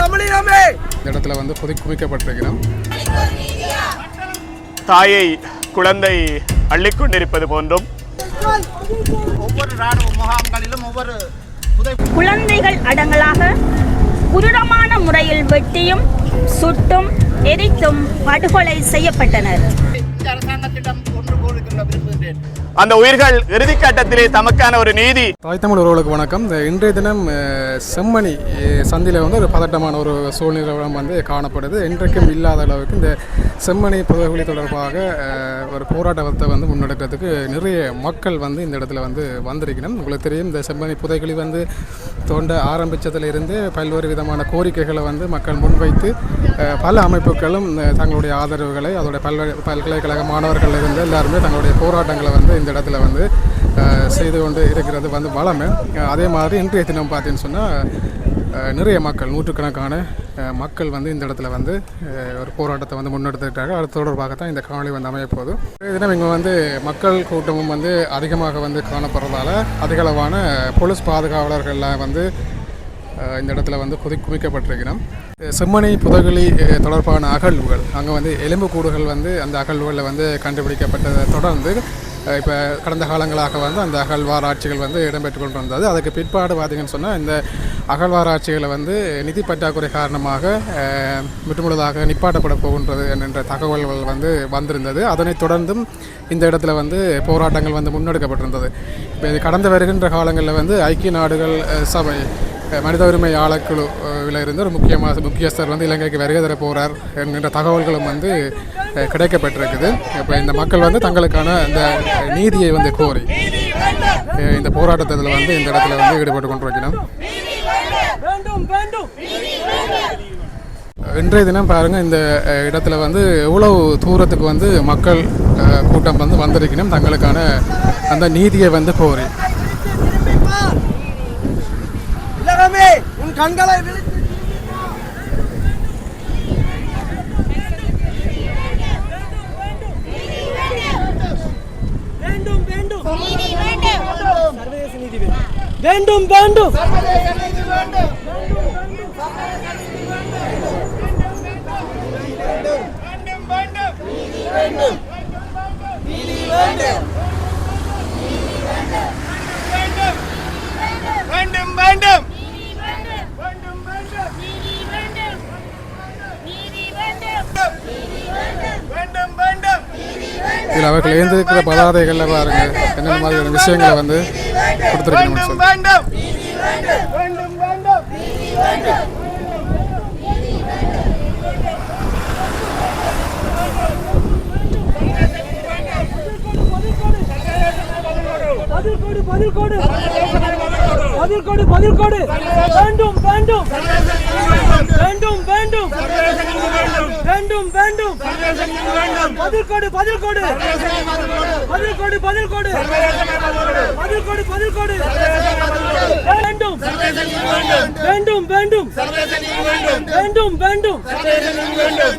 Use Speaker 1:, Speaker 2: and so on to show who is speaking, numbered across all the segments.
Speaker 1: தமிழினமே
Speaker 2: இந்த இடத்துல வந்து புதை குவிக்கப்பட்டிருக்கிறோம்.
Speaker 3: தாயை குழந்தை அள்ளிக்கொண்டிருப்பது போன்றும்.
Speaker 4: ஒவ்வொரு ராணுவ முகாம்களிலும் ஒவ்வொரு
Speaker 5: குழந்தைகள் அடங்கலாக குருடமான முறையில் வெட்டியும் சுட்டும் எரித்தும் படுகொலை செய்யப்பட்டனர்.
Speaker 3: அந்த உயிர்கள் இறுதிக்கட்டத்திலே தமக்கான ஒரு நீதி.
Speaker 2: தாய் தமிழ் உறவுகளுக்கு வணக்கம். இந்த இன்றைய தினம் அஹ், செம்மணி அஹ், சந்தியில் வந்து ஒரு பதட்டமான ஒரு சூழ்நிலை வந்து காணப்படுது. இன்றைக்கும் இல்லாத அளவுக்கு இந்த செம்மணி புதகுலி தொடர்பாக ஒரு போராட்டத்தை வந்து முன்னெடுக்கிறதுக்கு நிறைய மக்கள் வந்து இந்த இடத்துல வந்து வந்திருக்கணும். உங்களுக்கு தெரியும் இந்த செம்மணி புதைகுழி வந்து தோண்ட ஆரம்பித்ததிலிருந்து பல்வேறு விதமான கோரிக்கைகளை வந்து மக்கள் முன்வைத்து பல அமைப்புகளும் தங்களுடைய ஆதரவுகளை அதோடைய பல்வேறு பல்கலைக்கழக மாணவர்கள் இருந்து எல்லாருமே தங்களுடைய போராட்டங்களை வந்து இந்த இடத்துல வந்து செய்து கொண்டு இருக்கிறது வந்து வளமை. அதே மாதிரி இன்றைய தினம் பார்த்தீங்கன்னு சொன்னால் நிறைய மக்கள் நூற்றுக்கணக்கான மக்கள் வந்து இந்த இடத்துல வந்து ஒரு போராட்டத்தை வந்து முன்னெடுத்துட்டாங்க அது தொடர்பாக தான் இந்த காணொலி வந்து அமைய போகுது. தினம் இங்கே வந்து மக்கள் கூட்டமும் வந்து அதிகமாக வந்து காணப்படுறதால அதிகளவான போலீஸ் பாதுகாவலர்கள்லாம் வந்து இந்த இடத்துல வந்து குதி குவிக்கப்பட்டிருக்கிறோம். செம்மணி புதகுலி தொடர்பான அகழ்வுகள் அங்கே வந்து எலும்புக்கூடுகள் வந்து அந்த அகழ்வுகளில் வந்து கண்டுபிடிக்கப்பட்டதை தொடர்ந்து இப்போ கடந்த காலங்களாக வந்து அந்த அகழ்வாராய்ச்சிகள் வந்து இடம்பெற்று கொண்டு வந்தது அதுக்கு பிற்பாடு பார்த்தீங்கன்னு சொன்னால் இந்த அகழ்வாராய்ச்சிகளை வந்து நிதி பற்றாக்குறை காரணமாக முற்றுமுழுதாக நிப்பாட்டப்பட போகின்றது என்ற தகவல்கள் வந்து வந்திருந்தது. அதனைத் தொடர்ந்தும் இந்த இடத்துல வந்து போராட்டங்கள் வந்து முன்னெடுக்கப்பட்டிருந்தது. இப்போ இது கடந்து வருகின்ற காலங்களில் வந்து ஐக்கிய நாடுகள் சபை மனித உரிமை ஆழக்குழுவில் இருந்து ஒரு முக்கியமாக முக்கியஸ்தர் வந்து இலங்கைக்கு வருகை தர போகிறார் என்கின்ற தகவல்களும் வந்து கிடைக்கப்பட்டிருக்குது. இப்போ இந்த மக்கள் வந்து தங்களுக்கான அந்த நீதியை வந்து கோரி இந்த போராட்டத்தில் வந்து இந்த இடத்துல வந்து ஈடுபட்டு கொண்டிருக்கிறோம். இன்றைய தினம் பாருங்கள் இந்த இடத்துல வந்து எவ்வளவு தூரத்துக்கு வந்து மக்கள் கூட்டம் வந்து வந்திருக்கணும் தங்களுக்கான அந்த நீதியை வந்து கோரி.
Speaker 1: உன் கண்களை விழித்து வேண்டும் வேண்டும் சர்வதேச நீதி வேண்டும். வேண்டும் வேண்டும்.
Speaker 3: வேண்டும். வேண்டும் வேண்டும்.
Speaker 2: இதில் அவர்கள் எழுந்திருக்கிற பதாதைகளில் பாருங்க என்னென்ன மாதிரியான விஷயங்களை வந்து கொடுத்துருக்கணும் சொல்லி
Speaker 3: வேண்டும் வேண்டும் வேண்டும்.
Speaker 1: பதில் கொடு பதில் கொடு பதில் கொடு பதில் கொடு வேண்டும் வேண்டும். வேண்டும் வேண்டும். வேண்டும் வேண்டும். பதில் கொடு பதில் கொடு பதில் கொடு பதில் கொடு பதில் கொடு பதில் கொடு வேண்டும். வேண்டும் வேண்டும் வேண்டும் வேண்டும் வேண்டும்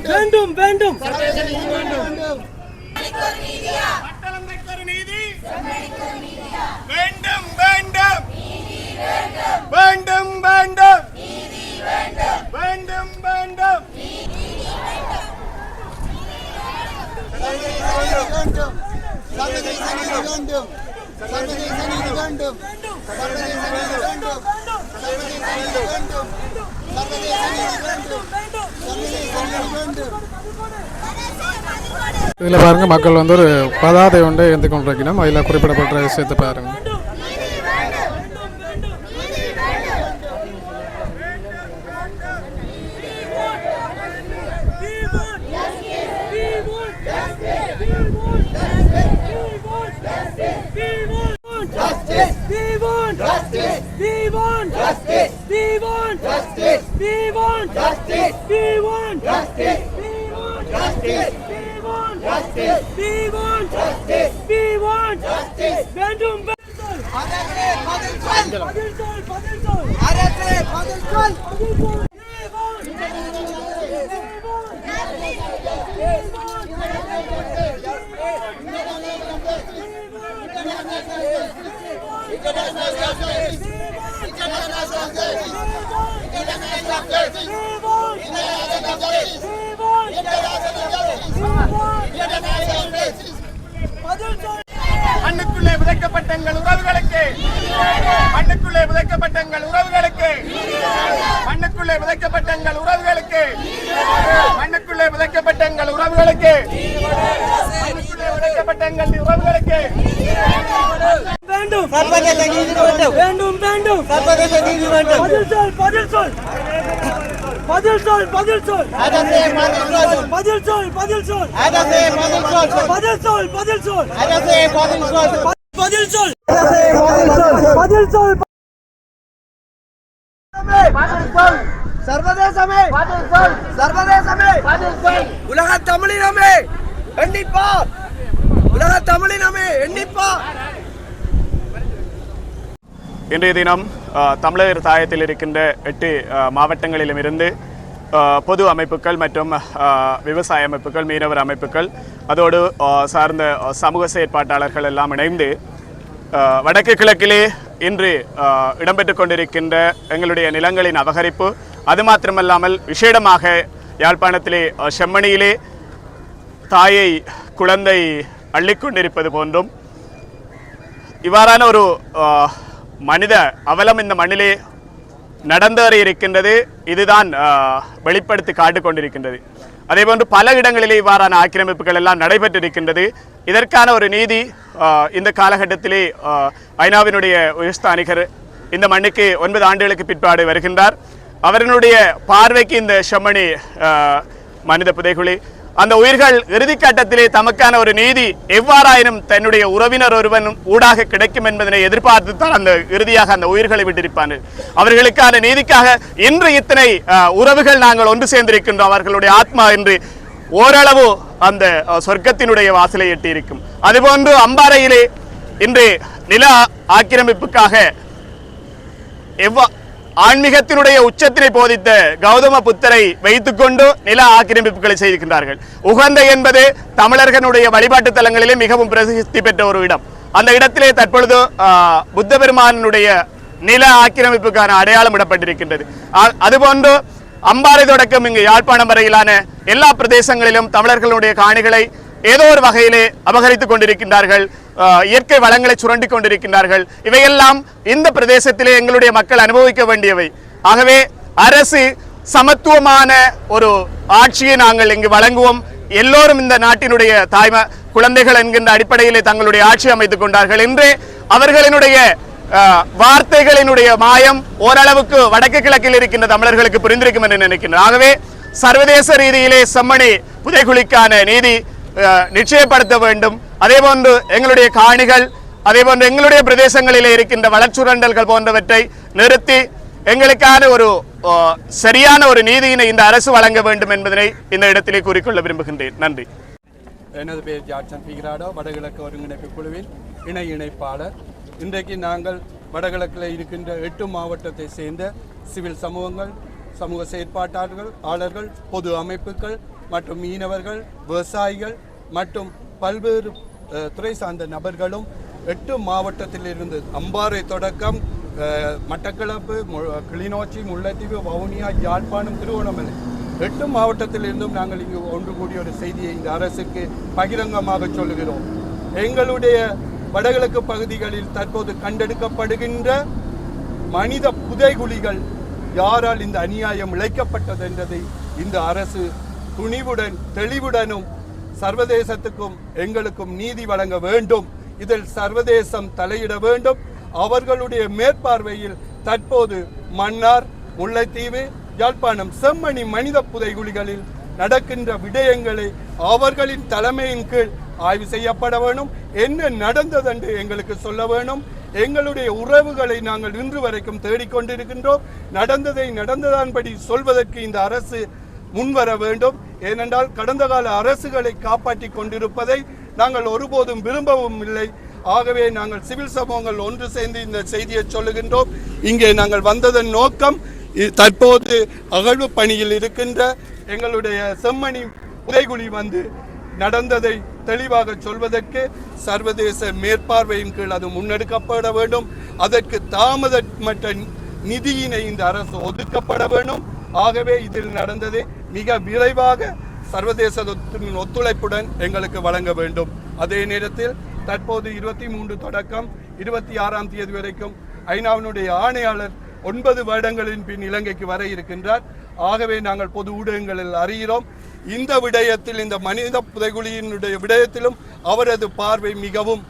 Speaker 1: வேண்டும்
Speaker 3: வேண்டும்
Speaker 2: இதில் பாருங்க மக்கள் வந்து ஒரு பதாதை ஒன்றை எழுந்து கொண்டிருக்கணும் அதில் குறிப்பிடப்பட்ட விஷயத்தை பாருங்க
Speaker 1: வேண்டும் பதில் சொல் பதில் சொல் அரசே பதில் சொல்
Speaker 4: International justice! International மண்ணுக்குள்ளே
Speaker 3: விதைக்கப்பட்ட எங்கள் உறவுகளுக்கு. மண்ணுக்குள்ளே விதைக்கப்பட்ட எங்கள் உறவுகளுக்கு. மண்ணுக்குள்ளே விதைக்கப்பட்ட எங்கள் உறவுகளுக்கு. மண்ணுக்குள்ளே விதைக்கப்பட்ட எங்கள் உறவுகளுக்கு. மண்ணுக்குள்ளே விதைக்கப்பட்ட எங்கள் உறவுகளுக்கு.
Speaker 1: வேண்டும் சர்வதேச நீதி வேண்டும் வேண்டும் சர்வதேச பதில் சொல் பதில் சொல் பதில் சொல் பதில் சொல்
Speaker 4: அரசே பதில் சொல்.
Speaker 1: பதில் சொல் பதில் சொல்
Speaker 4: அரசே பதில் சொல்.
Speaker 1: பதில் சொல் பதில் சொல்
Speaker 4: அரசே பதில் சொல்.
Speaker 1: பதில் சொல் பதில் சொல் சர்வதேசமே சர்வதேசமே உலக தமிழினமே எண்ணிப்பா உலக தமிழினமே எண்ணிப்பா
Speaker 3: இன்றைய தினம் தமிழர் தாயத்தில் இருக்கின்ற எட்டு மாவட்டங்களிலும் இருந்து பொது அமைப்புகள் மற்றும் விவசாய அமைப்புகள் மீனவர் அமைப்புகள் அதோடு சார்ந்த சமூக செயற்பாட்டாளர்கள் எல்லாம் இணைந்து வடக்கு கிழக்கிலே இன்று இடம்பெற்று கொண்டிருக்கின்ற எங்களுடைய நிலங்களின் அபகரிப்பு அது மாத்திரமல்லாமல் விசேடமாக யாழ்ப்பாணத்திலே செம்மணியிலே தாயை குழந்தை அள்ளிக்கொண்டிருப்பது போன்றும் இவ்வாறான ஒரு மனித அவலம் இந்த மண்ணிலே நடந்தேறி இருக்கின்றது. இதுதான் வெளிப்படுத்தி காட்டு கொண்டிருக்கின்றது. அதேபோன்று பல இடங்களிலே இவ்வாறான ஆக்கிரமிப்புகள் எல்லாம் நடைபெற்றிருக்கின்றது. இதற்கான ஒரு நீதி இந்த காலகட்டத்திலே ஐநாவினுடைய உயர்ஸ்தானிகர் இந்த மண்ணுக்கு ஒன்பது ஆண்டுகளுக்கு பிற்பாடு வருகின்றார். அவர்களுடைய பார்வைக்கு இந்த செம்மணி மனித புதைகுழி அந்த உயிர்கள் இறுதிக்கட்டத்திலே தமக்கான ஒரு நீதி எவ்வாறாயினும் தன்னுடைய உறவினர் ஒருவன் ஊடாக கிடைக்கும் என்பதனை எதிர்பார்த்து தான் அந்த இறுதியாக அந்த உயிர்களை விட்டிருப்பார்கள். அவர்களுக்கான நீதிக்காக இன்று இத்தனை உறவுகள் நாங்கள் ஒன்று சேர்ந்திருக்கின்றோம். அவர்களுடைய ஆத்மா என்று ஓரளவு அந்த சொர்க்கத்தினுடைய வாசலை எட்டியிருக்கும். அதுபோன்று அம்பாறையிலே இன்று நில ஆக்கிரமிப்புக்காக எவ்வா ஆன்மீகத்தினுடைய உச்சத்தினை போதித்த கௌதம புத்தரை வைத்துக்கொண்டு நில ஆக்கிரமிப்புகளை செய்திருக்கின்றார்கள். உகந்த என்பது தமிழர்களுடைய வழிபாட்டு தலங்களிலே மிகவும் பிரசித்தி பெற்ற ஒரு இடம். அந்த இடத்திலே தற்பொழுது புத்த பெருமானுடைய நில ஆக்கிரமிப்புக்கான அடையாளம் இடப்பட்டிருக்கின்றது. அதுபோன்று அம்பாறை தொடக்கம் இங்கு யாழ்ப்பாணம் வரையிலான எல்லா பிரதேசங்களிலும் தமிழர்களுடைய காணிகளை ஏதோ ஒரு வகையிலே அபகரித்துக் கொண்டிருக்கின்றார்கள் இயற்கை வளங்களை சுரண்டி கொண்டிருக்கின்றார்கள். இவையெல்லாம் இந்த பிரதேசத்திலே எங்களுடைய மக்கள் அனுபவிக்க வேண்டியவை. ஆகவே அரசு சமத்துவமான ஒரு ஆட்சியை நாங்கள் இங்கு வழங்குவோம். எல்லோரும் இந்த நாட்டினுடைய தாய்ம குழந்தைகள் என்கின்ற அடிப்படையிலே தங்களுடைய ஆட்சி அமைத்துக் கொண்டார்கள். என்று அவர்களினுடைய வார்த்தைகளினுடைய மாயம் ஓரளவுக்கு வடக்கு கிழக்கில் இருக்கின்ற தமிழர்களுக்கு புரிந்திருக்கும் என்று நினைக்கின்றனர் ஆகவே சர்வதேச ரீதியிலே செம்மணி புதைகுழிக்கான நீதி நிச்சயப்படுத்த வேண்டும். அதே போன்று எங்களுடைய காணிகள் அதே போன்று எங்களுடைய பிரதேசங்களிலே இருக்கின்ற வளச்சுரண்டல்கள் போன்றவற்றை நிறுத்தி எங்களுக்கான ஒரு சரியான ஒரு நீதியினை இந்த அரசு வழங்க வேண்டும் என்பதனை இந்த இடத்திலே கூறிக்கொள்ள விரும்புகின்றேன். நன்றி.
Speaker 6: எனது பேர் ஜாக்சன் பிகிராடோ வடகிழக்கு ஒருங்கிணைப்பு குழுவின் இணை இணைப்பாளர். இன்றைக்கு நாங்கள் வடகிழக்கில் இருக்கின்ற எட்டு மாவட்டத்தை சேர்ந்த சிவில் சமூகங்கள் சமூக செயற்பாட்டாளர்கள் ஆளர்கள் பொது அமைப்புகள் மற்றும் மீனவர்கள் விவசாயிகள் மற்றும் பல்வேறு துறை சார்ந்த நபர்களும் எட்டு மாவட்டத்திலிருந்து அம்பாறை தொடக்கம் மட்டக்களப்பு கிளிநொச்சி முல்லைத்தீவு வவுனியா யாழ்ப்பாணம் திருவண்ணாமலை. எட்டு மாவட்டத்திலிருந்தும் நாங்கள் இங்கு ஒன்று கூடிய ஒரு செய்தியை இந்த அரசுக்கு பகிரங்கமாக சொல்லுகிறோம். எங்களுடைய வடகிழக்கு பகுதிகளில் தற்போது கண்டெடுக்கப்படுகின்ற மனித புதைகுழிகள் யாரால் இந்த அநியாயம் இழைக்கப்பட்டது என்றதை இந்த அரசு துணிவுடன் தெளிவுடனும் சர்வதேசத்துக்கும் எங்களுக்கும் நீதி வழங்க வேண்டும். இதில் சர்வதேசம் தலையிட வேண்டும். அவர்களுடைய மேற்பார்வையில் தற்போது மன்னார் முல்லைத்தீவு யாழ்ப்பாணம் செம்மணி மனித புதைகுழிகளில் நடக்கின்ற விடயங்களை அவர்களின் தலைமையின் கீழ் ஆய்வு செய்யப்பட வேணும் என்ன நடந்தது என்று எங்களுக்கு சொல்ல வேணும் எங்களுடைய உறவுகளை நாங்கள் இன்று வரைக்கும் தேடிக்கொண்டிருக்கின்றோம். நடந்ததை நடந்ததான்படி சொல்வதற்கு இந்த அரசு முன்வர வேண்டும். ஏனென்றால் கடந்த கால அரசுகளை காப்பாற்றி கொண்டிருப்பதை நாங்கள் ஒருபோதும் விரும்பவும் இல்லை. ஆகவே நாங்கள் சிவில் சமூகங்கள் ஒன்று சேர்ந்து இந்த செய்தியை சொல்லுகின்றோம். இங்கே நாங்கள் வந்ததன் நோக்கம் தற்போது அகழ்வு பணியில் இருக்கின்ற எங்களுடைய செம்மணி புதைகுழி வந்து நடந்ததை தெளிவாக சொல்வதற்கு சர்வதேச மேற்பார்வையின் கீழ் அது முன்னெடுக்கப்பட வேண்டும். அதற்கு தாமதமற்ற நிதியினை இந்த அரசு ஒதுக்கப்பட வேண்டும். ஆகவே இதில் நடந்தது மிக விரைவாக சர்வதேசத்தின் ஒத்துழைப்புடன் எங்களுக்கு வழங்க வேண்டும். அதே நேரத்தில் தற்போது இருபத்தி மூன்று தொடக்கம் இருபத்தி ஆறாம் தேதி வரைக்கும் ஐநாவினுடைய ஆணையாளர் ஒன்பது வருடங்களின் பின் இலங்கைக்கு வர இருக்கின்றார். ஆகவே நாங்கள் பொது ஊடகங்களில் அறிகிறோம். இந்த விடயத்தில் இந்த மனித புதைகுழியினுடைய விடயத்திலும் அவரது பார்வை மிகவும்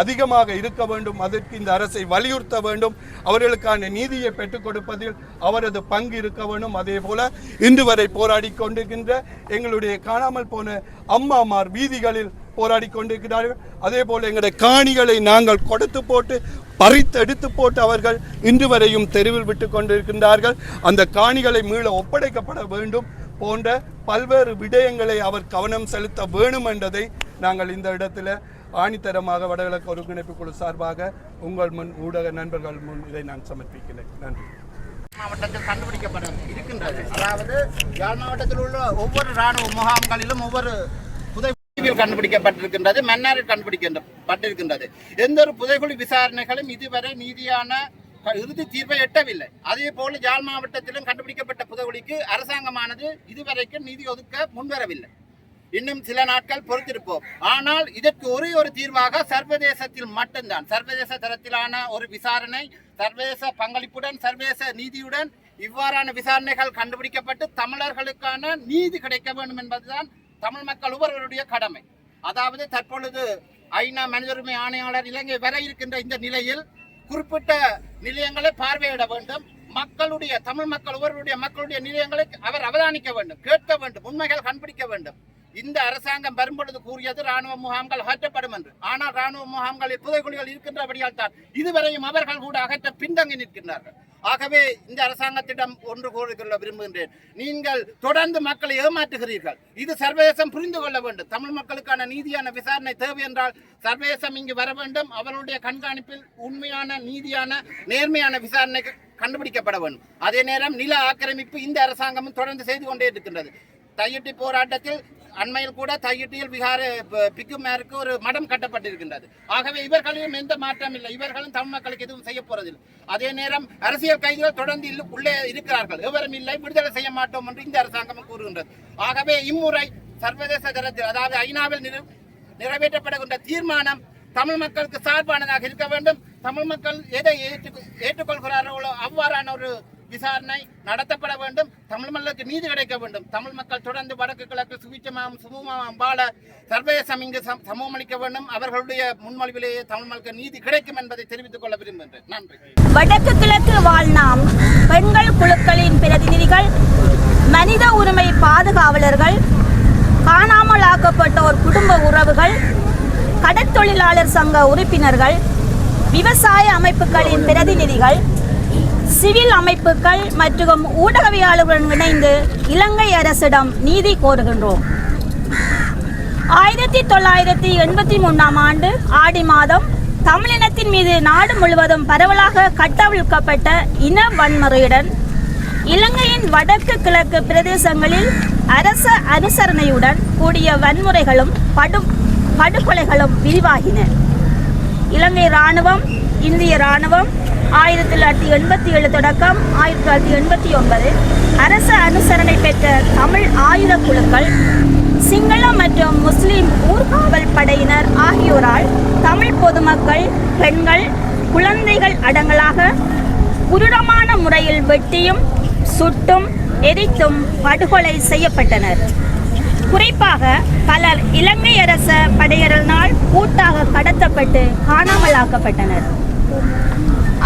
Speaker 6: அதிகமாக இருக்க வேண்டும். அதற்கு இந்த அரசை வலியுறுத்த வேண்டும். அவர்களுக்கான நீதியை பெற்றுக் கொடுப்பதில் அவரது பங்கு இருக்க வேண்டும். அதே போல இன்று வரை போராடி கொண்டிருக்கின்ற எங்களுடைய காணாமல் போன அம்மாமார் வீதிகளில் போராடி கொண்டிருக்கிறார்கள். அதே போல எங்களுடைய காணிகளை நாங்கள் கொடுத்து போட்டு பறித்து எடுத்து போட்டு அவர்கள் இன்று வரையும் தெருவில் விட்டு கொண்டிருக்கின்றார்கள். அந்த காணிகளை மீள ஒப்படைக்கப்பட வேண்டும் போன்ற பல்வேறு விடயங்களை அவர் கவனம் செலுத்த வேணும் என்றதை நாங்கள் இந்த இடத்துல ஆணித்தரமாக வடகிழக்கு ஒருங்கிணைப்பு குழு சார்பாக உங்கள் முன் ஊடக நண்பர்கள் முன் இதை நான் சமர்ப்பிக்கிறேன். நன்றி.
Speaker 7: மாவட்டத்தில் கண்டுபிடிக்கப்பட இருக்கின்றது. அதாவது யாழ் மாவட்டத்தில் உள்ள ஒவ்வொரு ராணுவ முகாம்களிலும் ஒவ்வொரு புதைகுழிகள் கண்டுபிடிக்கப்பட்டிருக்கின்றது மன்னாரில் கண்டுபிடிக்கப்பட்டிருக்கின்றது எந்த ஒரு புதைக்குழி விசாரணைகளும் இதுவரை நீதியான இறுதி தீர்வை எட்டவில்லை. அதே போல யாழ் மாவட்டத்திலும் கண்டுபிடிக்கப்பட்ட புதைகுழிக்கு அரசாங்கமானது இதுவரைக்கும் நீதி ஒதுக்க முன்வரவில்லை. இன்னும் சில நாட்கள் பொறுத்திருப்போம். ஆனால் இதற்கு ஒரே ஒரு தீர்வாக சர்வதேசத்தில் மட்டும்தான். சர்வதேச தரத்திலான ஒரு விசாரணை சர்வதேச பங்களிப்புடன் சர்வதேச நீதியுடன் இவ்வாறான விசாரணைகள் கண்டுபிடிக்கப்பட்டு தமிழர்களுக்கான நீதி கிடைக்க வேண்டும் என்பதுதான் தமிழ் மக்கள் ஒவ்வொருவருடைய கடமை. அதாவது தற்பொழுது ஐநா மனித உரிமை ஆணையாளர் இலங்கை வர இருக்கின்ற இந்த நிலையில் குறிப்பிட்ட நிலையங்களை பார்வையிட வேண்டும். மக்களுடைய தமிழ் மக்கள் ஒவ்வொருடைய மக்களுடைய நிலையங்களை அவர் அவதானிக்க வேண்டும் கேட்க வேண்டும் உண்மைகள் கண்டுபிடிக்க வேண்டும். இந்த அரசாங்கம் வரும்பொழுது கூறியது ராணுவ முகாம்கள் அகற்றப்படும் என்று. ஆனால் ராணுவ முகாம்களில் புதைக்குழிகள் இருக்கின்றபடியால் தான் இதுவரையும் அவர்கள் கூட அகற்ற பின்தங்கி நிற்கின்றார்கள். ஆகவே இந்த அரசாங்கத்திடம் ஒன்று கூறிக்கொள்ள விரும்புகின்றேன். நீங்கள் தொடர்ந்து மக்களை ஏமாற்றுகிறீர்கள். இது சர்வதேசம் புரிந்து கொள்ள வேண்டும். தமிழ் மக்களுக்கான நீதியான விசாரணை தேவை என்றால் சர்வதேசம் இங்கு வர வேண்டும். அவர்களுடைய கண்காணிப்பில் உண்மையான நீதியான நேர்மையான விசாரணை கண்டுபிடிக்கப்பட வேண்டும். அதே நேரம் நில ஆக்கிரமிப்பு இந்த அரசாங்கமும் தொடர்ந்து செய்து கொண்டே இருக்கின்றது. தையிட்டி போராட்டத்தில் அண்மையில் கூட தையிட்டியில் விகார ப- ஒரு மடம் கட்டப்பட்டிருக்கின்றது. ஆகவே இவர்களிலும் எந்த மாற்றம் இல்லை. இவர்களும் தமிழ் மக்களுக்கு எதுவும் செய்ய போறதில்லை. அதே நேரம் அரசியல் கைதிகள் தொடர்ந்து உள்ளே இருக்கிறார்கள். எவரும் இல்லை விடுதலை செய்ய மாட்டோம் என்று இந்த அரசாங்கம் கூறுகின்றது. ஆகவே இம்முறை சர்வதேச தரத்தில் அதாவது ஐநாவில் நிறு நிறைவேற்றப்படுகின்ற தீர்மானம் தமிழ் மக்களுக்கு சார்பானதாக இருக்க வேண்டும். தமிழ் மக்கள் எதை ஏற்று ஏற்றுக்கொள்கிறார்களோ அவ்வாறான ஒரு விசாரணை நடத்தப்பட வேண்டும். தமிழ் மக்களுக்கு நீதி கிடைக்க வேண்டும். தமிழ் மக்கள் தொடர்ந்து வடக்கு கிழக்கு சுவிச்சமாம் சுமூகமாக வாழ சர்வதேசம் இங்கு சமூகம் அளிக்க வேண்டும். அவர்களுடைய முன்மொழிவிலேயே தமிழ் மக்களுக்கு நீதி கிடைக்கும் என்பதை தெரிவித்துக் கொள்ள விரும்புகின்றேன். நன்றி.
Speaker 5: வடக்கு கிழக்கு வாழ்நாம் பெண்கள் குழுக்களின் பிரதிநிதிகள் மனித உரிமை பாதுகாவலர்கள் காணாமல் ஆக்கப்பட்டோர் குடும்ப உறவுகள் கடற்தொழிலாளர் சங்க உறுப்பினர்கள் விவசாய அமைப்புகளின் பிரதிநிதிகள் சிவில் அமைப்புகள் மற்றும் ஊடகவியாளர்களுடன் இணைந்து இலங்கை அரசிடம் நீதி கோருகின்றோம். ஆயிரத்தி தொள்ளாயிரத்தி எண்பத்தி மூன்றாம் ஆண்டு ஆடி மாதம் தமிழினத்தின் மீது நாடு முழுவதும் பரவலாக கட்டவிழ்க்கப்பட்ட இன வன்முறையுடன் இலங்கையின் வடக்கு கிழக்கு பிரதேசங்களில் அரச அனுசரணையுடன் கூடிய வன்முறைகளும் படு படுகொலைகளும் விரிவாகின. இலங்கை இராணுவம் இந்திய இராணுவம் ஆயிரத்தி தொள்ளாயிரத்தி எண்பத்தி ஏழு தொடக்கம் ஆயிரத்தி தொள்ளாயிரத்தி எண்பத்தி ஒன்பது. அரசு அனுசரணை பெற்ற தமிழ் ஆயுத குழுக்கள் சிங்கள மற்றும் முஸ்லிம் ஊர்காவல் படையினர் ஆகியோரால் தமிழ் பொதுமக்கள் பெண்கள் குழந்தைகள் அடங்கலாக குருடமான முறையில் வெட்டியும் சுட்டும் எரித்தும் படுகொலை செய்யப்பட்டனர். குறிப்பாக பலர் இலங்கை அரச படையினரால் கூட்டாக கடத்தப்பட்டு காணாமலாக்கப்பட்டனர்.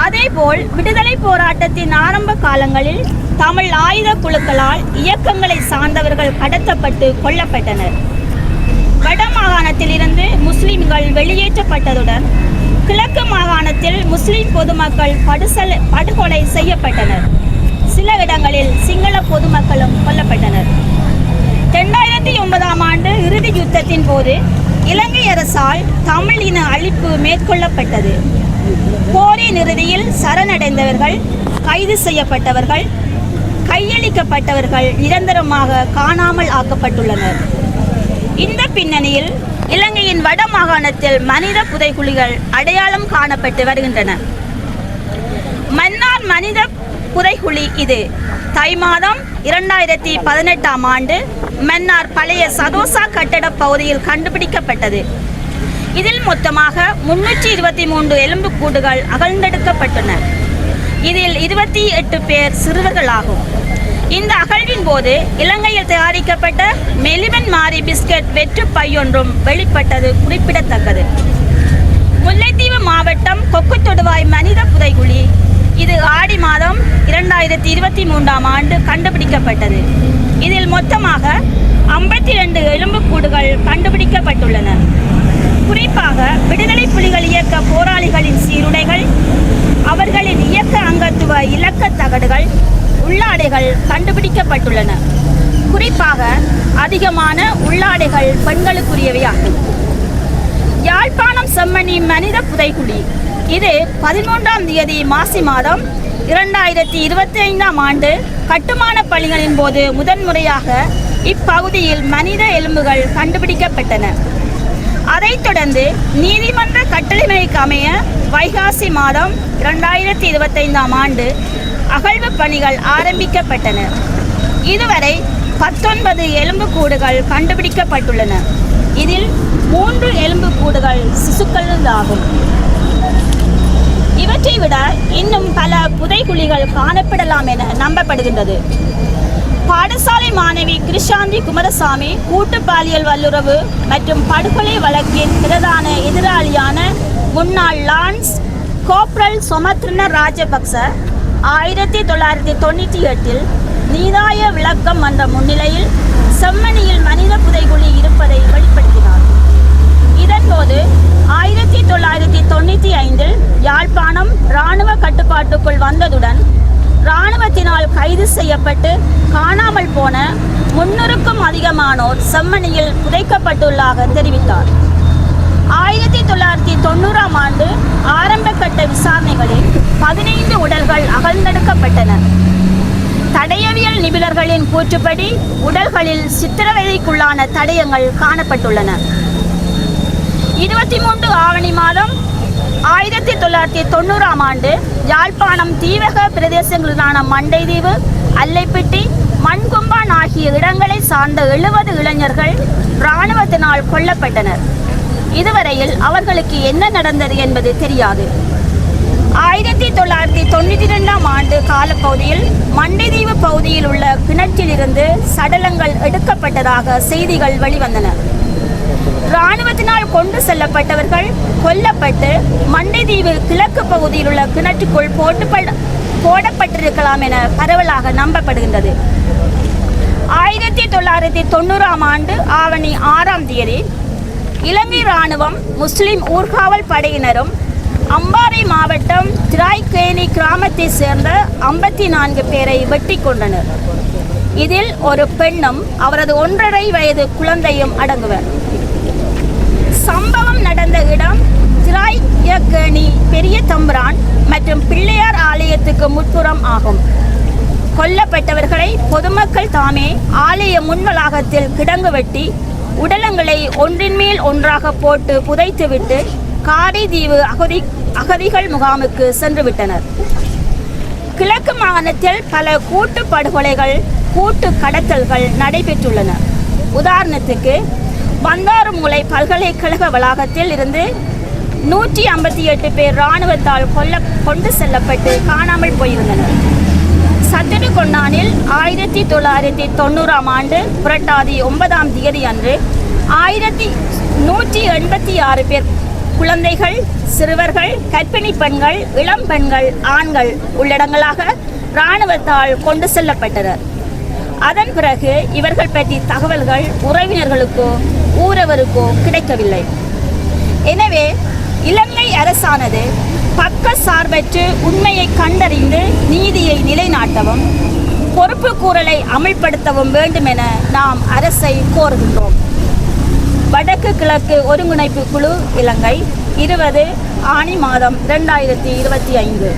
Speaker 5: அதேபோல் விடுதலை போராட்டத்தின் ஆரம்ப காலங்களில் தமிழ் ஆயுத குழுக்களால் இயக்கங்களை சார்ந்தவர்கள் கடத்தப்பட்டு கொல்லப்பட்டனர். வட மாகாணத்திலிருந்து முஸ்லிம்கள் வெளியேற்றப்பட்டதுடன் கிழக்கு மாகாணத்தில் முஸ்லிம் பொதுமக்கள் படுசல் படுகொலை செய்யப்பட்டனர். சில இடங்களில் சிங்கள பொதுமக்களும் கொல்லப்பட்டனர். ரெண்டாயிரத்தி ஒன்பதாம் ஆண்டு இறுதி யுத்தத்தின் போது இலங்கை அரசால் தமிழ் இன அழிப்பு மேற்கொள்ளப்பட்டது. போரின் இறுதியில் சரணடைந்தவர்கள் கைது செய்யப்பட்டவர்கள் கையளிக்கப்பட்டவர்கள் நிரந்தரமாக காணாமல் ஆக்கப்பட்டுள்ளனர். இந்த பின்னணியில் இலங்கையின் வட மாகாணத்தில் மனித புதைகுழிகள் அடையாளம் காணப்பட்டு வருகின்றன. மன்னார் மனித புதைகுழி இது. தை மாதம் இரண்டாயிரத்தி பதினெட்டாம் ஆண்டு மன்னார் பழைய சதோசா கட்டட பகுதியில் கண்டுபிடிக்கப்பட்டது. இதில் மொத்தமாக முன்னூற்றி இருபத்தி மூன்று எலும்புக்கூடுகள் அகழ்ந்தெடுக்கப்பட்டன இதில் இருபத்தி எட்டு பேர் சிறுவர்களாகும். இந்த அகழ்வின் போது இலங்கையில் தயாரிக்கப்பட்ட மெலிமன் மாரி பிஸ்கட் வெற்று பையொன்றும் வெளிப்பட்டது குறிப்பிடத்தக்கது. முல்லைத்தீவு மாவட்டம் கொக்குத்தொடுவாய் மனித புதைகுழி. இது ஆடி மாதம் இரண்டாயிரத்தி இருபத்தி மூன்றாம் ஆண்டு கண்டுபிடிக்கப்பட்டது. இதில் மொத்தமாக ஐம்பத்தி ரெண்டு எலும்புக்கூடுகள் கண்டுபிடிக்கப்பட்டுள்ளன. குறிப்பாக விடுதலை புலிகள் இயக்க போராளிகளின் சீருடைகள் அவர்களின் இயக்க அங்கத்துவ இலக்க தகடுகள் உள்ளாடைகள் கண்டுபிடிக்கப்பட்டுள்ளன. குறிப்பாக அதிகமான உள்ளாடைகள் பெண்களுக்குரியவையாகும். யாழ்ப்பாணம் செம்மணி மனித புதைக்குழி இது பதிமூன்றாம் தேதி மாசி மாதம் இரண்டாயிரத்தி இருபத்தி ஐந்தாம் ஆண்டு கட்டுமான பணிகளின் போது முதன்முறையாக இப்பகுதியில் மனித எலும்புகள் கண்டுபிடிக்கப்பட்டன. அதைத் தொடர்ந்து நீதிமன்ற கட்டளைமைக்கு அமைய வைகாசி மாதம் இரண்டாயிரத்தி இருபத்தைந்தாம் ஆண்டு அகழ்வு பணிகள் ஆரம்பிக்கப்பட்டன. இதுவரை பத்தொன்பது எலும்புக்கூடுகள் கண்டுபிடிக்கப்பட்டுள்ளன. இதில் மூன்று எலும்புக்கூடுகள் சிசுக்கள் இவற்றை விட இன்னும் பல புதைகுழிகள் காணப்படலாம் என நம்பப்படுகின்றது. பாடசாலை மாணவி கிருஷாந்தி குமாரசாமி கூட்டு பாலியல் வல்லுறவு மற்றும் படுகொலை வழக்கின் பிரதான எதிராளியான முன்னாள் லான்ஸ் கோப்ரல் சொமத்ரின ராஜபக்ச ஆயிரத்தி தொள்ளாயிரத்தி தொண்ணூற்றி எட்டில் நீதாய விளக்கம் என்ற முன்னிலையில் செம்மணியில் மனித புதைகுழி இருப்பதை வெளிப்படுத்தினார். இதன்போது ஆயிரத்தி தொள்ளாயிரத்தி தொண்ணூற்றி ஐந்தில் யாழ்ப்பாணம் இராணுவ கட்டுப்பாட்டுக்குள் வந்ததுடன் இராணுவத்தினால் கைது செய்யப்பட்டு காணாமல் போன முன்னூறுக்கும் அதிகமானோர் செம்மணியில் புதைக்கப்பட்டுள்ளாக தெரிவித்தார். ஆயிரத்தி தொள்ளாயிரத்தி தொண்ணூறாம் ஆண்டு ஆரம்ப கட்ட விசாரணைகளில் பதினைந்து உடல்கள் அகழ்ந்தெடுக்கப்பட்டன. தடயவியல் நிபுணர்களின் கூற்றுப்படி உடல்களில் சித்திரவதைக்குள்ளான தடயங்கள் காணப்பட்டுள்ளன. இருபத்தி மூன்று ஆவணி மாதம் ஆயிரத்தி தொள்ளாயிரத்தி தொண்ணூறாம் ஆண்டு யாழ்ப்பாணம் தீவக பிரதேசங்களிலான மண்டைதீவு அல்லைப்பிட்டி மண்கும்பான் ஆகிய இடங்களை சார்ந்த எழுபது இளைஞர்கள் இராணுவத்தினால் கொல்லப்பட்டனர். இதுவரையில் அவர்களுக்கு என்ன நடந்தது என்பது தெரியாது. ஆயிரத்தி தொள்ளாயிரத்தி தொண்ணூற்றி ரெண்டாம் ஆண்டு காலப்பகுதியில் மண்டைதீவு பகுதியில் உள்ள கிணற்றிலிருந்து சடலங்கள் எடுக்கப்பட்டதாக செய்திகள் வெளிவந்தன. இராணுவத்தினால் கொண்டு செல்லப்பட்டவர்கள் கொல்லப்பட்டு மண்டைதீவு கிழக்கு பகுதியில் உள்ள கிணற்றுக்குள் போட்டு போடப்பட்டிருக்கலாம் என பரவலாக நம்பப்படுகின்றது. ஆயிரத்தி தொள்ளாயிரத்தி தொண்ணூறாம் ஆண்டு ஆவணி ஆறாம் தேதி இலங்கை இராணுவம் முஸ்லிம் ஊர்காவல் படையினரும் அம்பாறை மாவட்டம் திராய்கேணி கிராமத்தை சேர்ந்த ஐம்பத்தி நான்கு பேரை வெட்டி கொண்டனர் இதில் ஒரு பெண்ணும் அவரது ஒன்றரை வயது குழந்தையும் அடங்குவர். சம்பவம் நடந்த இடம் திராய்யகேணி பெரிய தம்புரான் மற்றும் பிள்ளையார் ஆலயத்துக்கு முற்புறம் ஆகும். கொல்லப்பட்டவர்களை பொதுமக்கள் தாமே ஆலய முன்வளாகத்தில் கிடங்கு வெட்டி உடலங்களை ஒன்றின் மேல் ஒன்றாக போட்டு புதைத்துவிட்டு காரைதீவு அகதி அகதிகள் முகாமுக்கு சென்றுவிட்டனர். கிழக்கு மாகாணத்தில் பல கூட்டு படுகொலைகள் கூட்டு கடத்தல்கள் நடைபெற்றுள்ளன. உதாரணத்துக்கு பந்தாருமூலை பல்கலைக்கழக வளாகத்தில் இருந்து நூற்றி ஐம்பத்தி எட்டு பேர் இராணுவத்தால் கொல்ல கொண்டு செல்லப்பட்டு காணாமல் போயிருந்தனர். சத்துரு கொண்டானில் ஆயிரத்தி தொள்ளாயிரத்தி தொண்ணூறாம் ஆண்டு புரட்டாதி ஒன்பதாம் தேதி அன்று ஆயிரத்தி நூற்றி எண்பத்தி ஆறு பேர் குழந்தைகள் சிறுவர்கள் கர்ப்பிணி பெண்கள் இளம் பெண்கள் ஆண்கள் உள்ளடங்களாக இராணுவத்தால் கொண்டு செல்லப்பட்டனர். அதன் பிறகு இவர்கள் பற்றி தகவல்கள் உறவினர்களுக்கோ ஊரவருக்கோ கிடைக்கவில்லை. எனவே இலங்கை அரசானது பக்க சார்பற்று உண்மையை கண்டறிந்து நீதியை நிலைநாட்டவும் பொறுப்பு கூறலை அமல்படுத்தவும் வேண்டும் என நாம் அரசை கோருகின்றோம். வடக்கு கிழக்கு ஒருங்கிணைப்பு குழு இலங்கை இருபது ஆணி மாதம் இரண்டாயிரத்தி இருபத்தி ஐந்து.